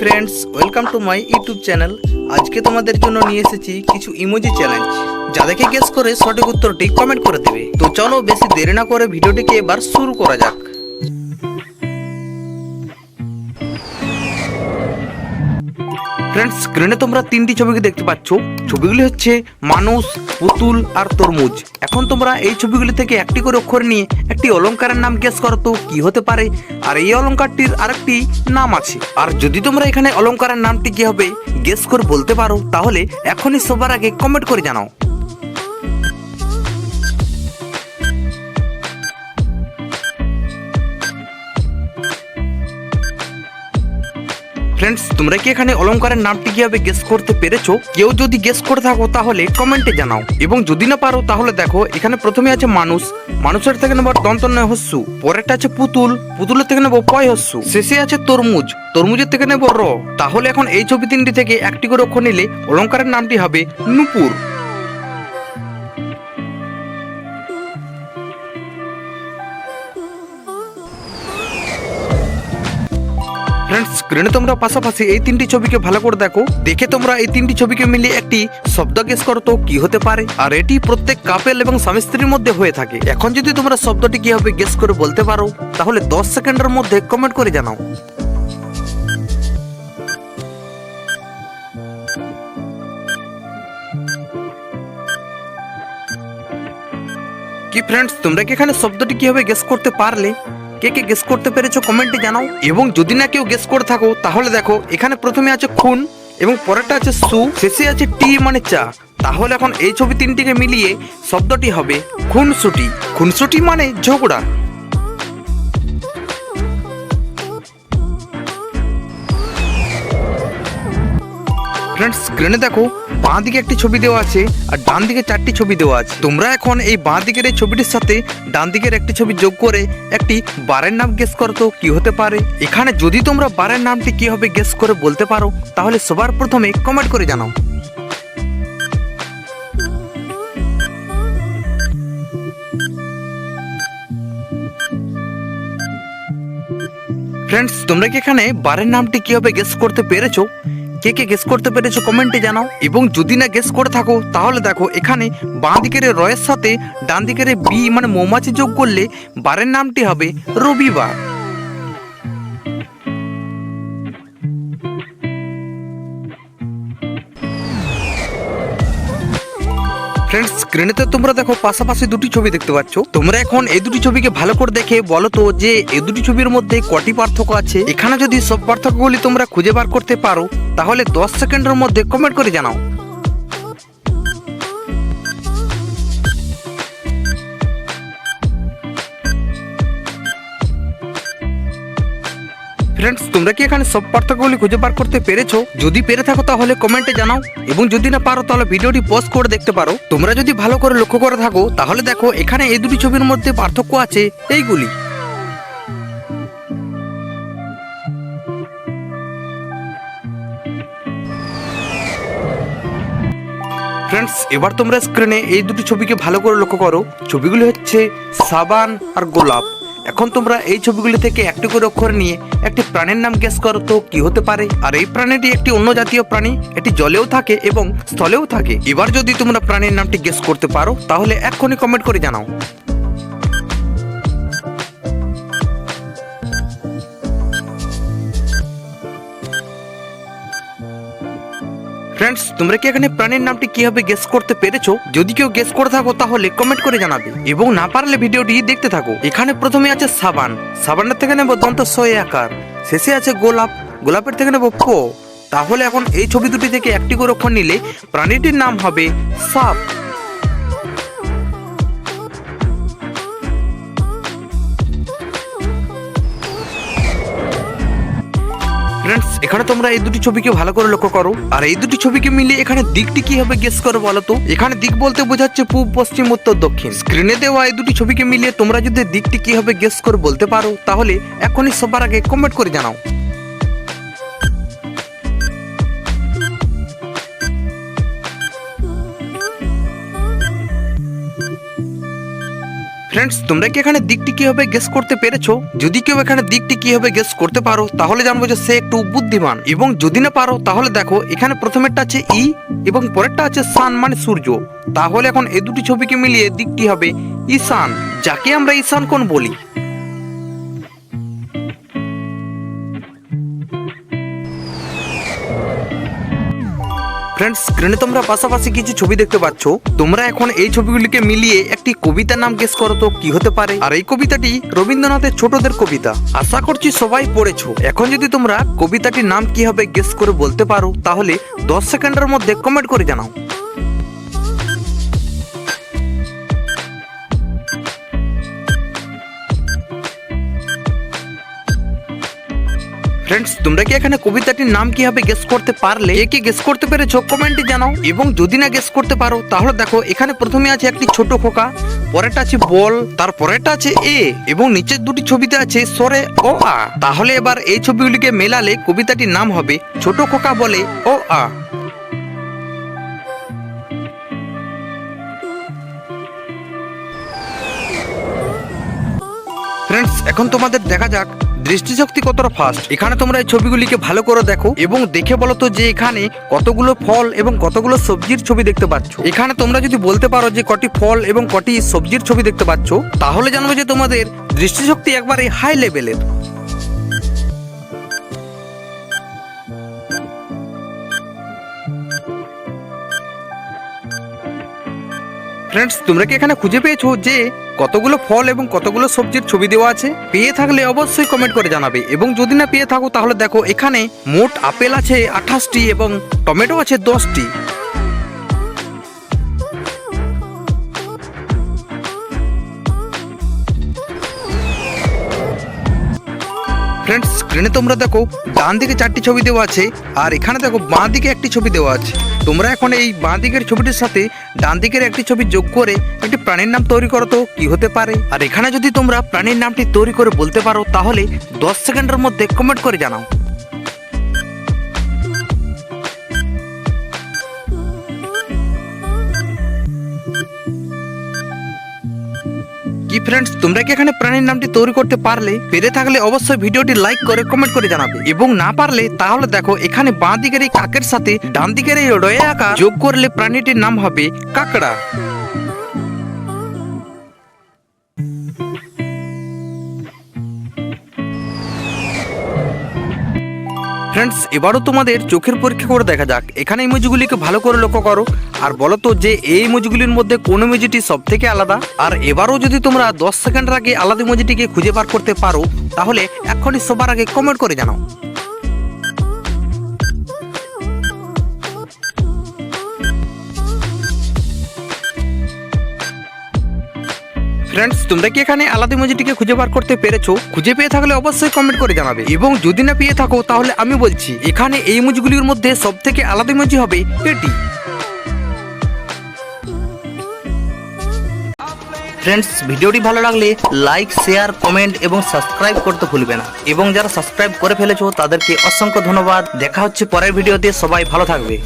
Friends welcome to my YouTube channel আজকে তোমাদের জন্য নিয়ে এসেছি কিছু ইমোজি চ্যালেঞ্জ যা দেখে গেস করে সঠিক উত্তরটি কমেন্ট করে দেবে। তো চলো বেশি দেরি না করে ভিডিওটিকে এবার শুরু করা যাক। ফ্রেন্ডস স্ক্রিনে তোমরা তিনটি ছবিকে দেখতে পাচ্ছ। ছবিগুলি হচ্ছে মানুষ, পুতুল আর তরমুজ। এখন তোমরা এই ছবিগুলি থেকে একটি করে অক্ষর নিয়ে একটি অলঙ্কারের নাম গেস করো তো, কি হতে পারে? আর এই অলঙ্কারটির আরেকটি নাম আছে। আর যদি তোমরা এখানে অলঙ্কারের নামটি কি হবে গেস করে বলতে পারো, তাহলে এখনই সবার আগে কমেন্ট করে জানাও। ফ্রেন্ডস তোমরা কি এখানে অলংকারের নামটি কীভাবে গেস করতে পেরেছ? কেউ যদি গেস করে থাকো, তাহলে কমেন্টে জানাও। এবং যদি না পারো, তাহলে দেখো, এখানে প্রথমে আছে মানুষ। মানুষের থেকে নেব দন্ত নয় হস্যু। পরেরটা আছে পুতুল। পুতুলের থেকে নেব পয় হস্যু। শেষে আছে তরমুজ। তরমুজের থেকে নেব র। তাহলে এখন এই ছবি তিনটি থেকে একটি করে অক্ষর নিলে অলংকারের নামটি হবে নুপুর। ফ্রেন্ডস স্ক্রিনে তোমরা পাশাপাশি এই তিনটি ছবিকে ভালো করে দেখো। দেখে তোমরা এই তিনটি ছবিকে মিলিয়ে একটি শব্দ গেস করো তো কি হতে পারে। আর এটি প্রত্যেক কাপেল এবং স্বামী স্ত্রীর মধ্যে হয়ে থাকে। এখন যদি তোমরা শব্দটি কীভাবে গেস করে বলতে পারো, তাহলে দশ সেকেন্ডের মধ্যে কমেন্ট করে জানাও। কি ফ্রেন্ডস তোমরা কি এখানে শব্দটি কীভাবে গেস করতে পারলে? কে কে গেস করতে পেরেছ কমেন্টে জানাও। এবং যদি না কেউ গেস করে থাকো, তাহলে দেখো, এখানে প্রথমে আছে খুন, এবং পরেরটা আছে সু, শেষে আছে টি মানে চা। তাহলে এখন এই ছবি তিনটিকে মিলিয়ে শব্দটি হবে খুনসুটি। খুনসুটি মানে ঝগড়া। ফ্রেন্ডস স্ক্রিনে দেখো, বাঁ দিকে একটি ছবি দেওয়া আছে আর ডান দিকে চারটি ছবি দেওয়া আছে। তোমরা এখন এই বাঁ দিকের এই ছবিটির সাথে ডান দিকের একটি ছবি যোগ করে একটি বারের নাম গেস করো তো, কি হতে পারে? এখানে যদি তোমরা বারের নামটি কি হবে গেস করে বলতে পারো, তাহলে সবার প্রথমে কমেন্ট করে জানাও। ফ্রেন্ডস তোমরা কি এখানে বারের নামটি কীভাবে গেস করতে পেরেছ? কে কে গেস করতে পেরেছ কমেন্টে জানাও। এবং যদি না গেস করে থাকো, তাহলে দেখো, এখানে বাঁ দিকের রয়ের সাথে ডান দিকের বি মানে মৌমাছি যোগ করলে বারের নামটি হবে রবিবার। ফ্রেন্ডস স্ক্রিনেতে তোমরা দেখো পাশাপাশি দুটি ছবি দেখতে পাচ্ছ। তোমরা এখন এই দুটি ছবিকে ভালো করে দেখে বলো তো যে এই দুটি ছবির মধ্যে কটি পার্থক্য আছে? এখানে যদি সব পার্থক্যগুলি তোমরা খুঁজে বার করতে পারো, তাহলে দশ সেকেন্ডের মধ্যে কমেন্ট করে জানাও। ফ্রেন্ডস তোমরা কি এখানে সব পার্থক্যগুলি খুঁজে বার করতে পেরেছ? যদি পেরে থাকো তাহলে কমেন্টে জানাও। এবং যদি না পারো, তাহলে ভিডিওটি পোস্ট করে দেখতে পারো। তোমরা যদি ভালো করে লক্ষ্য করে থাকো, তাহলে দেখো এখানে এই দুটি ছবির মধ্যে পার্থক্য আছে এইগুলি। ফ্রেন্ডস এবার তোমরা স্ক্রিনে এই দুটি ছবিকে ভালো করে লক্ষ্য করো। ছবিগুলি হচ্ছে সাবান আর গোলাপ। এখন তোমরা এই ছবিগুলি থেকে একটি করে অক্ষর নিয়ে একটি প্রাণীর নাম গেস করো তো কি হতে পারে? আর এই প্রাণীটি একটি অন্য জাতীয় প্রাণী, এটি জলেও থাকে এবং স্থলেও থাকে। এবার যদি তোমরা প্রাণীর নামটি গেস করতে পারো, তাহলে এক্ষুনি কমেন্ট করে জানাও। ফ্রেন্ডস তোমরা কি এখানে প্রাণীর নামটি কীভাবে গেস করতে পেরেছ? যদি কেউ গেস করে থাকো, তাহলে কমেন্ট করে জানাবে। এবং না পারলে ভিডিওটি দেখতে থাকো। এখানে প্রথমে আছে সাবান। সাবানের থেকে নেব দন্ত সয়ে আকার। শেষে আছে গোলাপ। গোলাপের থেকে নেব পো তাহলে এখন এই ছবি দুটি থেকে একটি করে নিলে প্রাণীটির নাম হবে সাপ। ফ্রেন্ডস এখানে তোমরা এই দুটি ছবিকে ভালো করে লক্ষ্য করো। আর এই দুটি ছবিকে মিলিয়ে এখানে দিকটি কি হবে গেস করো বলো তো? এখানে দিক বলতে বোঝাচ্ছে পূব, পশ্চিম, উত্তর, দক্ষিণ। স্ক্রিনে দেওয়া এই দুটি ছবিকে মিলিয়ে তোমরা যদি দিকটি কি হবে গেস করে বলতে পারো, তাহলে এখনই সবার আগে কমেন্ট করে জানাও। ফ্রেন্ডস তোমরা কি এখানে দিকটি কীভাবে গেস করতে পেরেছ? যদি কেউ এখানে দিকটি কীভাবে গেস করতে পারো, তাহলে জানব যে সে একটু বুদ্ধিমান। এবং যদি না পারো, তাহলে দেখো, এখানে প্রথমেরটা আছে ই, এবং পরেরটা আছে সান মানে সূর্য। তাহলে এখন এই দুটি ছবিকে মিলিয়ে দিকটি হবে ঈশান, যাকে আমরা ঈশান কোন বলি। ফ্রেন্ডস স্ক্রিনে তোমরা পাশাপাশি কিছু ছবি দেখতে পাচ্ছ। তোমরা এখন এই ছবিগুলিকে মিলিয়ে একটি কবিতার নাম গেস করো তো, কি হতে পারে? আর এই কবিতাটি রবীন্দ্রনাথের ছোটদের কবিতা। আশা করছি সবাই পড়েছো। এখন যদি তোমরা কবিতাটির নাম কি হবে গেস করে বলতে পারো, তাহলে দশ সেকেন্ডের মধ্যে কমেন্ট করে জানাও। ফ্রেন্ডস তোমরা কি এখানে কবিতাটির নাম কি হবে গেস করতে পারলে? এ কি গেস করতে পেরেছ? কমেন্টে জানাও। এবং যদি না গেস করতে পারো, তাহলে দেখো, এখানে প্রথমে আছে একটি ছোট খোকা, পরেরটা আছে বল তার পরেরটা আছে এ, এবং নিচের দুটি ছবিতে আছে সরে ও আ। তাহলে এবার এই ছবিগুলিকে মেলালে কবিতাটির নাম হবে, ছোট খোকা বলে ও আ। ফ্রেন্ডস এখন তোমাদের দেখা যাক দৃষ্টিশক্তি কতটা ফাস্ট এখানে তোমরা এই ছবিগুলিকে ভালো করে দেখো এবং দেখে বলো তো যে এখানে কতগুলো ফল এবং কতগুলো সবজির ছবি দেখতে পাচ্ছ। এখানে তোমরা যদি বলতে পারো যে কটি ফল এবং কটি সবজির ছবি দেখতে পাচ্ছ, তাহলে জানবে যে তোমাদের দৃষ্টিশক্তি একবারে হাই লেভেলের ফ্রেন্ডস তোমরা কি এখানে খুঁজে পেয়েছ যে কতগুলো ফল এবং কতগুলো সবজির ছবি দেওয়া আছে? পেয়ে থাকলে অবশ্যই কমেন্ট করে জানাবে। এবং যদি না পেয়ে থাকো, তাহলে দেখো, এখানে মোট আপেল আছে আঠাশটি এবং টমেটো আছে দশটি। ফ্রেন্ডস স্ক্রিনে তোমরা দেখো ডান দিকে চারটি ছবি দেওয়া আছে, আর এখানে দেখো বাঁ দিকে একটি ছবি দেওয়া আছে। তোমরা এখন এই বাঁ দিকের ছবিটির সাথে ডান দিকের একটি ছবি যোগ করে একটি প্রাণীর নাম তৈরি করো তো, কি হতে পারে? আর এখানে যদি তোমরা প্রাণীর নামটি তৈরি করে বলতে পারো, তাহলে দশ সেকেন্ডের মধ্যে কমেন্ট করে জানাও। কি ফ্রেন্ডস তোমরা কি এখানে প্রাণীর নামটি তৈরি করতে পারলে? পেরে থাকলে অবশ্যই ভিডিওটি লাইক করে কমেন্ট করে জানাবে। এবং না পারলে, তাহলে দেখো, এখানে বাঁ দিকের এই কাকের সাথে ডান দিকের এই রয়ে আঁকা যোগ করলে প্রাণীটির নাম হবে কাকড়া। ফ্রেন্ডস এবারও তোমাদের চোখের পরীক্ষা করে দেখা যাক। এখানে ইমোজিগুলিকে ভালো করে লক্ষ্য করো। আর বলো তো যে এই ইমোজিগুলির মধ্যে কোন ইমোজিটি সব থেকে আলাদা? আর এবারও যদি তোমরা দশ সেকেন্ডের আগে আলাদা ইমোজিটিকে খুঁজে বার করতে পারো, তাহলে এখনই সবার আগে কমেন্ট করে জানাও। ফ্রেন্ডস তোমরা কি এখানে আলাদা ইমোজিটিকে খুঁজে বার করতে পেরেছ? খুঁজে পেয়ে থাকলে অবশ্যই কমেন্ট করে জানাবে। এবং যদি না পেয়ে থাকো, তাহলে আমি বলছি, এখানে এই ইমোজিগুলির মধ্যে সব থেকে আলাদা ইমোজি হবে এটি ফ্রেন্ডস ভিডিওটি ভালো লাগলে লাইক শেয়ার কমেন্ট এবং সাবস্ক্রাইব করতে ভুলবে না। এবং যারা সাবস্ক্রাইব করে ফেলেছো, তাদেরকে অসংখ্য ধন্যবাদ। দেখা হচ্ছে পরের ভিডিওতে। সবাই ভালো থাকবে।